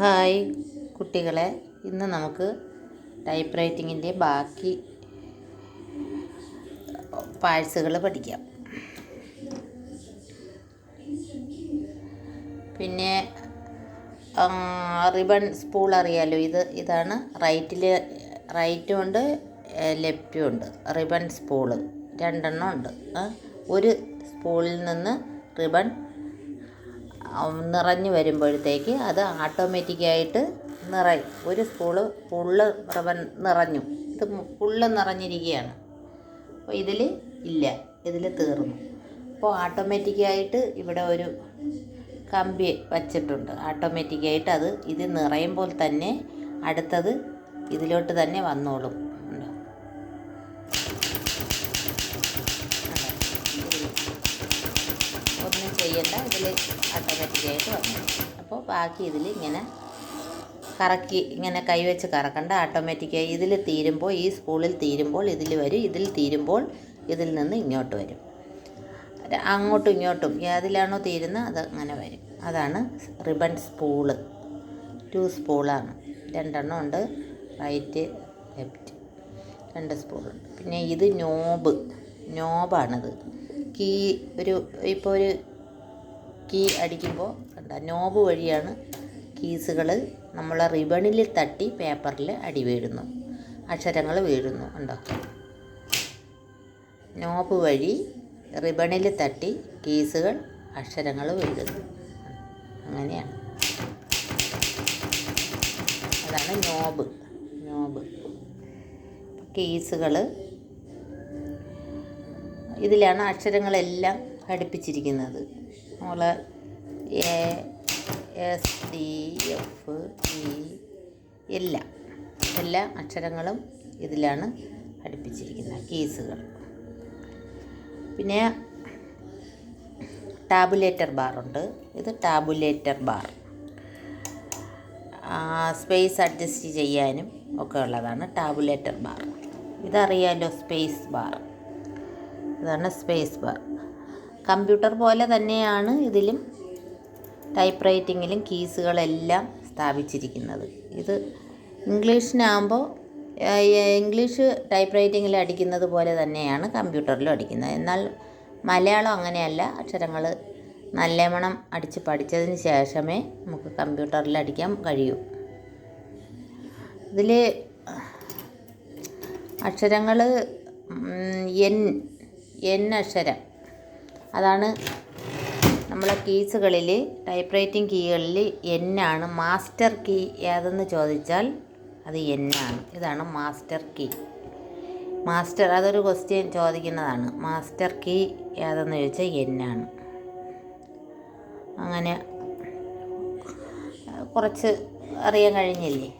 Hi കുട്ടികളെ. ഇന്ന് നമുക്ക് ടൈപ്പ് റൈറ്റിങ്ങിന്റെ ബാക്കി പാഴ്സുകൾ പഠിക്കാം. പിന്നെ റിബൺ സ്പൂൾ അറിയാലോ? ഇത് ഇതാണ് റൈറ്റിൽ റൈറ്റും ഉണ്ട് ലെഫ്റ്റും ഉണ്ട്. Ribbon spool. രണ്ടെണ്ണം ഉണ്ട്. ഒരു സ്പൂളിൽ നിന്ന് റിബൺ നിറഞ്ഞു വരുമ്പോഴത്തേക്ക് അത് ഓട്ടോമാറ്റിക്കായിട്ട് നിറയും ഒരു സ്പൂൾ ഫുള്ള് റവൻ നിറഞ്ഞു. ഇത് ഫുള്ള് നിറഞ്ഞിരിക്കുകയാണ്. അപ്പോൾ ഇതിൽ ഇല്ല. ഇതിൽ തീർന്നു. അപ്പോൾ ഓട്ടോമാറ്റിക്കായിട്ട് ഇവിടെ ഒരു കമ്പി വച്ചിട്ടുണ്ട്. ഓട്ടോമാറ്റിക്കായിട്ട് അത് ഇത് നിറയുമ്പോൾ തന്നെ അടുത്തത് ഇതിലോട്ട് തന്നെ വന്നോളും? ഒന്നും ചെയ്യണ്ട. ഇതിൽ ഓട്ടോമാറ്റിക്കായിട്ട് വന്നു. അപ്പോൾ ബാക്കി ഇതിൽ ഇങ്ങനെ കറക്കി ഇങ്ങനെ കൈവച്ച് കറക്കണ്ട. ഓട്ടോമാറ്റിക്കായി ഇതിൽ തീരുമ്പോൾ ഈ സ്പൂളിൽ തീരുമ്പോൾ ഇതിൽ വരും. ഇതിൽ തീരുമ്പോൾ ഇതിൽ നിന്ന് ഇങ്ങോട്ട് വരും. അങ്ങോട്ടും ഇങ്ങോട്ടും ഏതിലാണോ തീരുന്നത് അത് അങ്ങനെ വരും. അതാണ് റിബൺ സ്പൂൾ ടു സ്പൂളാണ് രണ്ടെണ്ണം ഉണ്ട്. റൈറ്റ് ലെഫ്റ്റ് രണ്ട് സ്പൂളുണ്ട് പിന്നെ ഇത് നോബ് നോബാണിത് കീ ഒരു ഇപ്പോൾ ഒരു കീ അടിക്കുമ്പോൾ കണ്ട നോബ് വഴിയാണ് കീസുകൾ നമ്മൾ റിബണിൽ തട്ടി പേപ്പറിൽ അടി വീഴുന്നു. അക്ഷരങ്ങൾ വീഴുന്നു ഉണ്ടോ നോബ് വഴി റിബണിൽ തട്ടി കീസുകൾ അക്ഷരങ്ങൾ വീഴുന്നു. അങ്ങനെയാണ്. അതാണ് നോബ് നോബ്. കീസുകൾ. ഇതിലാണ് അക്ഷരങ്ങളെല്ലാം ഘടിപ്പിച്ചിരിക്കുന്നത്. നമ്മൾ A S D F E എല്ലാം എല്ലാ അക്ഷരങ്ങളും ഇതിലാണ് പഠിപ്പിച്ചിരിക്കുന്നത് കീസുകൾ. പിന്നെ ടാബുലേറ്റർ ബാറുണ്ട് ഇത് ടാബുലേറ്റർ ബാർ. സ്പേസ് അഡ്ജസ്റ്റ് ചെയ്യാനും ഒക്കെ ഉള്ളതാണ് ടാബുലേറ്റർ ബാർ. ഇതറിയാലോ സ്പേസ് ബാർ? ഇതാണ് സ്പേസ് ബാർ. കമ്പ്യൂട്ടർ പോലെ തന്നെയാണ് ഇതിലും ടൈപ്പ് റൈറ്റിങ്ങിലും കീസുകളെല്ലാം സ്ഥാപിച്ചിരിക്കുന്നത്. ഇത് ഇംഗ്ലീഷിനാകുമ്പോൾ ഇംഗ്ലീഷ് ടൈപ്പ് റൈറ്റിങ്ങിൽ അടിക്കുന്നത് പോലെ തന്നെയാണ് കമ്പ്യൂട്ടറിലും അടിക്കുന്നത്. എന്നാൽ മലയാളം അങ്ങനെയല്ല. അക്ഷരങ്ങൾ നല്ലവണ്ണം അടിച്ച് പഠിച്ചതിന് ശേഷമേ നമുക്ക് കമ്പ്യൂട്ടറിൽ അടിക്കാൻ കഴിയൂ. ഇതിൽ അക്ഷരങ്ങൾ എൻ എൻ അക്ഷരം അതാണ് നമ്മളെ കീസുകളിൽ ടൈപ്പ് റൈറ്റിംഗ് കീകളിൽ എന്നാണ് മാസ്റ്റർ കീ ഏതെന്ന് ചോദിച്ചാൽ അത് എന്നാണ്. ഇതാണ് മാസ്റ്റർ കീ. മാസ്റ്റർ അതൊരു ക്വസ്റ്റ്യൻ ചോദിക്കുന്നതാണ്. മാസ്റ്റർ കീ ഏതെന്ന് ചോദിച്ചാൽ എന്നാണ്. അങ്ങനെ കുറച്ച് അറിയാൻ കഴിഞ്ഞില്ലേ?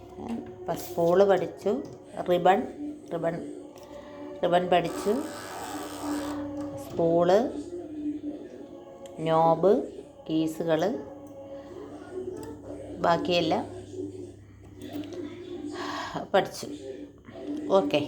അപ്പം സ്കൂൾ പഠിച്ചു റിബൺ റിബൺ റിബൺ പഠിച്ചു സ്പൂൾ നോബ് കീസുകൾ ബാക്കിയെല്ലാം പഠിച്ചു. ഓക്കെ.